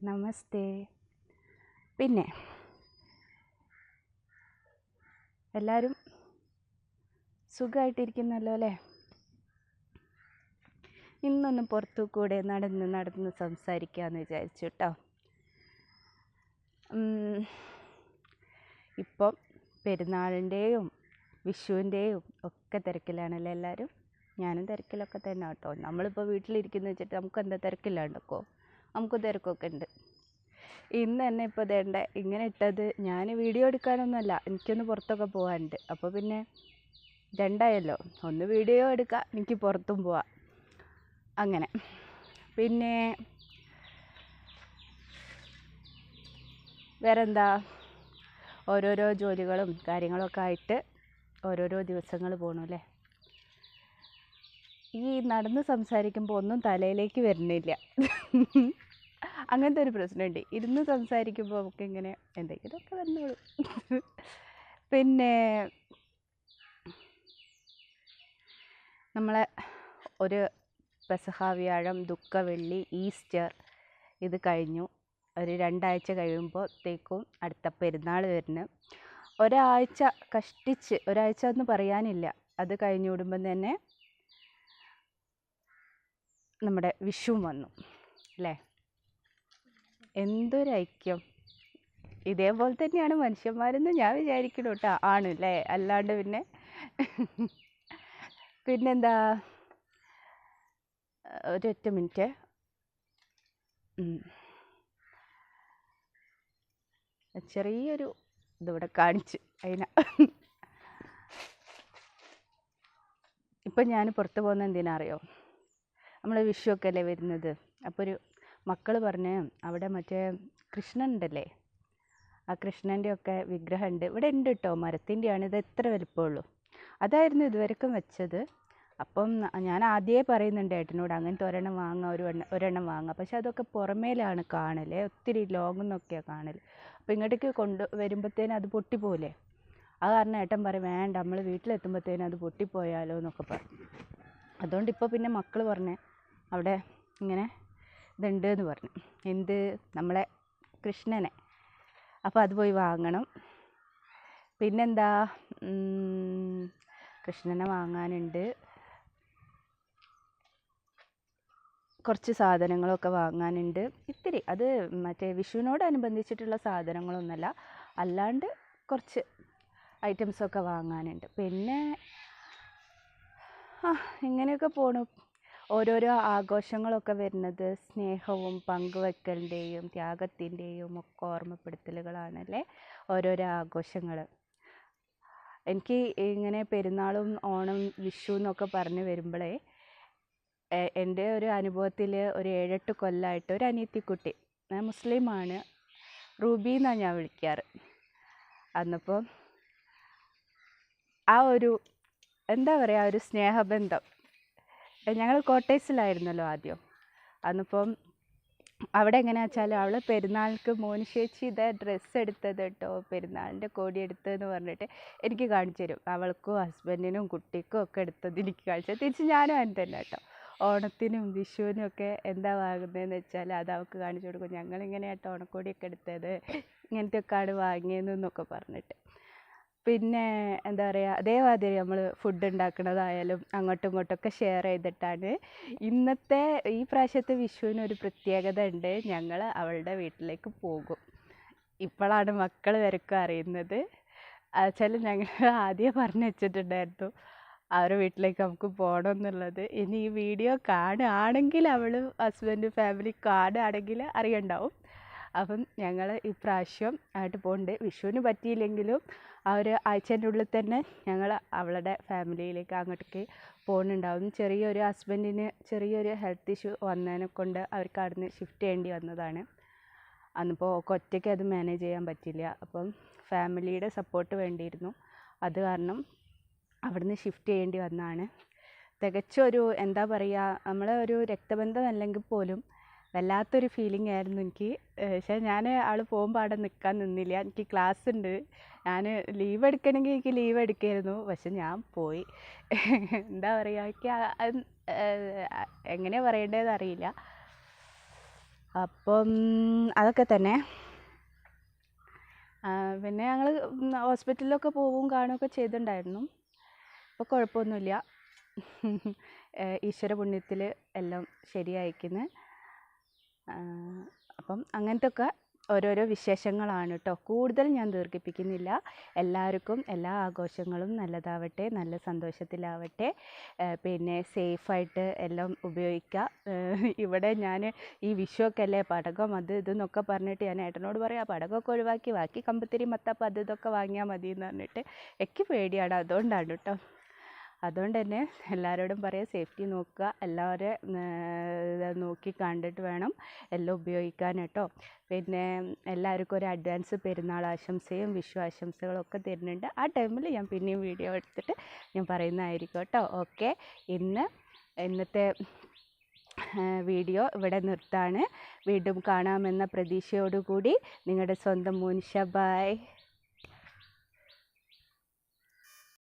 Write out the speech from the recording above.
നമസ്തേ. പിന്നെ എല്ലാവരും സുഖമായിട്ടിരിക്കുന്നല്ലോ അല്ലേ? ഇന്നൊന്ന് പുറത്തു കൂടെ നടന്ന് നടന്ന് സംസാരിക്കാമെന്ന് വിചാരിച്ചു കേട്ടോ ഇപ്പം പെരുന്നാളിന്റെയും വിഷുവിന്റെയും ഒക്കെ തിരക്കിലാണല്ലോ എല്ലാവരും ഞാനും തിരക്കിലൊക്കെ തന്നെ കേട്ടോ നമ്മളിപ്പോൾ വീട്ടിലിരിക്കുന്ന വെച്ചിട്ട് നമുക്ക് എന്താ തിരക്കില്ലാണ്ടൊക്കോ? നമുക്ക് തിരക്കൊക്കെ ഉണ്ട്. ഇന്ന് തന്നെ ഇപ്പോൾ ഇതേണ്ട ഇങ്ങനെ ഇട്ടത്. ഞാൻ വീഡിയോ എടുക്കാനൊന്നുമല്ല എനിക്കൊന്ന് പുറത്തൊക്കെ പോകാനുണ്ട് അപ്പോൾ പിന്നെ രണ്ടായല്ലോ ഒന്ന് വീഡിയോ എടുക്കാം എനിക്ക് പുറത്തും പോവാം. അങ്ങനെ. പിന്നെ വേറെന്താ? ഓരോരോ ജോലികളും കാര്യങ്ങളൊക്കെ ആയിട്ട് ഓരോരോ ദിവസങ്ങൾ പോകണു അല്ലേ? ഈ നടന്ന് സംസാരിക്കുമ്പോൾ ഒന്നും തലയിലേക്ക് വരുന്നില്ല. അങ്ങനത്തെ ഒരു പ്രശ്നമുണ്ട്. ഇരുന്ന് സംസാരിക്കുമ്പോൾ നമുക്ക് ഇങ്ങനെ എന്തെങ്കിലുമൊക്കെ വന്നോളൂ. പിന്നെ നമ്മളെ ഒരു പെസഹ വ്യാഴം ദുഃഖവെള്ളി ഈസ്റ്റർ ഇത് കഴിഞ്ഞു. ഒരു രണ്ടാഴ്ച കഴിയുമ്പോഴത്തേക്കും അടുത്ത പെരുന്നാൾ വരുന്നു. ഒരാഴ്ച കഷ്ടിച്ച് ഒരാഴ്ച എന്ന് പറയാനില്ല. അത് കഴിഞ്ഞു വിടുമ്പം തന്നെ നമ്മുടെ വിഷുവും വന്നു അല്ലേ? എന്തൊരു ഐക്യം. ഇതേപോലെ തന്നെയാണ് മനുഷ്യന്മാരെന്ന് ഞാൻ വിചാരിക്കണം കേട്ടോ. ആണ് അല്ലേ? അല്ലാണ്ട് പിന്നെ പിന്നെന്താ? ഒരൊറ്റ മിനിറ്റ്. ചെറിയൊരു ഇതിവിടെ കാണിച്ച് അതിന. ഇപ്പം ഞാൻ പുറത്ത് പോകുന്ന എന്തിനാ അറിയോ? നമ്മൾ വിഷുവൊക്കെ അല്ലേ വരുന്നത്. അപ്പോൾ ഒരു മക്കൾ പറഞ്ഞ് അവിടെ മറ്റേ കൃഷ്ണൻ ഉണ്ടല്ലേ ആ കൃഷ്ണന്റെ ഒക്കെ വിഗ്രഹം ഉണ്ട് ഇവിടെ ഉണ്ട് കേട്ടോ മരത്തിന്റെയാണ്. ഇത് എത്ര വലിപ്പമുള്ളൂ. അതായിരുന്നു ഇതുവരെക്കും വെച്ചത്. അപ്പം ഞാൻ ആദ്യമേ പറയുന്നുണ്ട് ഏട്ടനോട് അങ്ങനത്തെ ഒരെണ്ണം വാങ്ങാം ഒരു എണ്ണം ഒരെണ്ണം വാങ്ങാം. പക്ഷെ അതൊക്കെ പുറമേലാണ് കാണൽ ഒത്തിരി ലോങ്ങിൽ നിന്നൊക്കെയാണ് കാണൽ അപ്പോൾ ഇങ്ങോട്ടേക്ക് കൊണ്ട് വരുമ്പോഴത്തേനും അത് പൊട്ടിപ്പോലെ അത് കാരണം ഏട്ടൻ പറയും വേണ്ട നമ്മൾ വീട്ടിലെത്തുമ്പോഴത്തേനും അത് പൊട്ടിപ്പോയാലോ എന്നൊക്കെ പറഞ്ഞു അതുകൊണ്ട് ഇപ്പോൾ പിന്നെ മക്കൾ പറഞ്ഞേ അവിടെ ഇങ്ങനെ ഇതുണ്ട് എന്ന് പറഞ്ഞു. എന്ത്? നമ്മളെ കൃഷ്ണനെ. അപ്പോൾ അത് പോയി വാങ്ങണം. പിന്നെന്താ? കൃഷ്ണനെ വാങ്ങാനുണ്ട്. കുറച്ച് സാധനങ്ങളൊക്കെ വാങ്ങാനുണ്ട്. ഇത്തിരി. അത് മറ്റേ വിഷുവിനോടനുബന്ധിച്ചിട്ടുള്ള സാധനങ്ങളൊന്നുമല്ല അല്ലാണ്ട് കുറച്ച് ഐറ്റംസൊക്കെ വാങ്ങാനുണ്ട്. പിന്നെ ആ ഇങ്ങനെയൊക്കെ പോണു. ഓരോരോ ആഘോഷങ്ങളൊക്കെ വരുന്നത് സ്നേഹവും പങ്കുവെക്കലിന്റെയും ത്യാഗത്തിന്റെയും ഒക്കെ ഓർമ്മപ്പെടുത്തലുകളാണല്ലേ ഓരോരോ ആഘോഷങ്ങൾ എനിക്ക് ഇങ്ങനെ പെരുന്നാളും ഓണം വിഷു എന്നൊക്കെ പറഞ്ഞ് വരുമ്പോഴേ എന്റെ ഒരു അനുഭവത്തിൽ ഒരു ഏഴെട്ട് കൊല്ലമായിട്ട് ഒരു അനിയത്തിക്കുട്ടി ഞാൻ മുസ്ലിമാണ് റൂബി എന്നാണ് ഞാൻ വിളിക്കാറ്. അന്നപ്പം ആ ഒരു എന്താ പറയുക ഒരു സ്നേഹബന്ധം ഞങ്ങൾ കോട്ടേഴ്സിലായിരുന്നല്ലോ ആദ്യം. അന്നിപ്പം അവിടെ എങ്ങനെയാ വെച്ചാൽ അവൾ പെരുന്നാൾക്ക് മോന് ചേച്ചി ഇതേ ഡ്രസ്സ് എടുത്തത് കേട്ടോ പെരുന്നാളിന്റെ കോടി എടുത്തതെന്ന് പറഞ്ഞിട്ട് എനിക്ക് കാണിച്ചു തരും. അവൾക്കും ഹസ്ബൻഡിനും കുട്ടിക്കും ഒക്കെ എടുത്തത് എനിക്ക് കാണിച്ചു തരും. തിരിച്ച് ഞാനും അതിന് തന്നെ കേട്ടോ ഓണത്തിനും വിഷുവിനും ഒക്കെ എന്താ വാങ്ങുന്നതെന്ന് വെച്ചാൽ അത് അവൾക്ക് കാണിച്ചു കൊടുക്കും. ഞങ്ങളിങ്ങനെ കേട്ടോ ഓണക്കോടിയൊക്കെ എടുത്തത്. ഇങ്ങനത്തെ ഒക്കെയാണ് വാങ്ങിയതെന്നൊക്കെ പറഞ്ഞിട്ട്. പിന്നെ എന്താ പറയുക അതേമാതിരി നമ്മൾ ഫുഡ് ഉണ്ടാക്കുന്നതായാലും അങ്ങോട്ടും ഇങ്ങോട്ടൊക്കെ ഷെയർ ചെയ്തിട്ടാണ്. ഇന്നത്തെ ഈ പ്രാവശ്യത്തെ വിഷുവിന് ഒരു പ്രത്യേകത ഉണ്ട് ഞങ്ങൾ അവളുടെ വീട്ടിലേക്ക് പോകും. ഇപ്പോഴാണ് മക്കൾ വരക്കും അറിയുന്നത്. വെച്ചാൽ ഞങ്ങൾ ആദ്യം പറഞ്ഞു വെച്ചിട്ടുണ്ടായിരുന്നു അവരുടെ വീട്ടിലേക്ക് നമുക്ക് പോകണം എന്നുള്ളത്. ഇനി ഈ വീഡിയോ കാണുകയാണെങ്കിൽ അവൾ ഹസ്ബൻഡ് ഫാമിലി കാണുകയാണെങ്കിൽ അറിയണ്ടാവും. അപ്പം ഞങ്ങൾ ഇപ്രാവശ്യം ആയിട്ട് പോകുന്നുണ്ട് വിഷുവിന് പറ്റിയില്ലെങ്കിലും ആ ഒരു ആഴ്ചേന്റെ ഉള്ളിൽ തന്നെ ഞങ്ങൾ അവളുടെ ഫാമിലിയിലേക്ക് അങ്ങോട്ടേക്ക് പോകുന്നുണ്ടാവും ചെറിയൊരു ഹസ്ബൻഡിന് ചെറിയൊരു ഹെൽത്ത് ഇഷ്യൂ വന്നതിനെ കൊണ്ട് അവർക്ക് അവിടുന്ന് ഷിഫ്റ്റ് ചെയ്യേണ്ടി വന്നതാണ്. അന്നിപ്പോൾ ഒറ്റയ്ക്ക് അത് മാനേജ് ചെയ്യാൻ പറ്റില്ല അപ്പം ഫാമിലിയുടെ സപ്പോർട്ട് വേണ്ടിയിരുന്നു. അത് കാരണം അവിടുന്ന് ഷിഫ്റ്റ് ചെയ്യേണ്ടി വന്നതാണ്. തികച്ചൊരു എന്താ പറയുക നമ്മളെ ഒരു രക്തബന്ധം അല്ലെങ്കിൽ പോലും വല്ലാത്തൊരു ഫീലിംഗ് ആയിരുന്നു എനിക്ക്. പക്ഷേ ഞാൻ ആൾ പോകുമ്പോൾ അവിടെ നിൽക്കാൻ നിന്നില്ല. എനിക്ക് ക്ലാസ് ഉണ്ട്. ഞാൻ ലീവ് എടുക്കണമെങ്കിൽ എനിക്ക് ലീവ് എടുക്കായിരുന്നു. പക്ഷെ ഞാൻ പോയി. എന്താ പറയുക എനിക്ക് എങ്ങനെ പറയേണ്ടതെന്ന് അറിയില്ല. അപ്പം അതൊക്കെ തന്നെ. പിന്നെ ഞങ്ങൾ ഹോസ്പിറ്റലിലൊക്കെ പോവും കാണുകയൊക്കെ ചെയ്തിട്ടുണ്ടായിരുന്നു. അപ്പോൾ കുഴപ്പമൊന്നുമില്ല. ഈശ്വര പുണ്യത്തിൽ എല്ലാം ശരിയായിക്കുന്നു. അപ്പം അങ്ങനത്തെ ഒക്കെ ഓരോരോ വിശേഷങ്ങളാണ് കേട്ടോ കൂടുതൽ ഞാൻ ദീർഘിപ്പിക്കുന്നില്ല. എല്ലാവർക്കും എല്ലാ ആഘോഷങ്ങളും നല്ലതാവട്ടെ നല്ല സന്തോഷത്തിലാവട്ടെ. പിന്നെ സേഫായിട്ട് എല്ലാം ഉപയോഗിക്കുക ഇവിടെ ഞാൻ ഈ വിഷുവൊക്കെ അല്ലേ പടകം അത് ഇതെന്നൊക്കെ പറഞ്ഞിട്ട് ഞാൻ ഏട്ടനോട് പറയാം പടകമൊക്കെ ഒഴിവാക്കി ബാക്കി കമ്പത്തിരി മത്തപ്പം അത് ഇതൊക്കെ വാങ്ങിയാൽ മതി എന്ന് പറഞ്ഞിട്ട്. എനിക്ക് പേടിയാണ് അതുകൊണ്ടാണ് കേട്ടോ അതുകൊണ്ട് തന്നെ എല്ലാവരോടും പറയാം സേഫ്റ്റി നോക്കുക. എല്ലാവരും നോക്കി കണ്ടിട്ട് വേണം എല്ലാം ഉപയോഗിക്കാൻ കേട്ടോ. പിന്നെ എല്ലാവർക്കും ഒരു അഡ്വാൻസ് പെരുന്നാൾ ആശംസയും വിഷു ആശംസകളും ഒക്കെ തരുന്നുണ്ട്. ആ ടൈമിൽ ഞാൻ പിന്നെയും വീഡിയോ എടുത്തിട്ട് ഞാൻ പറയുന്നതായിരിക്കും കേട്ടോ. ഓക്കെ ഇന്ന് ഇന്നത്തെ വീഡിയോ ഇവിടെ നിർത്താണ്. വീണ്ടും കാണാമെന്ന പ്രതീക്ഷയോടുകൂടി നിങ്ങളുടെ സ്വന്തം മോനിഷ. ബായ്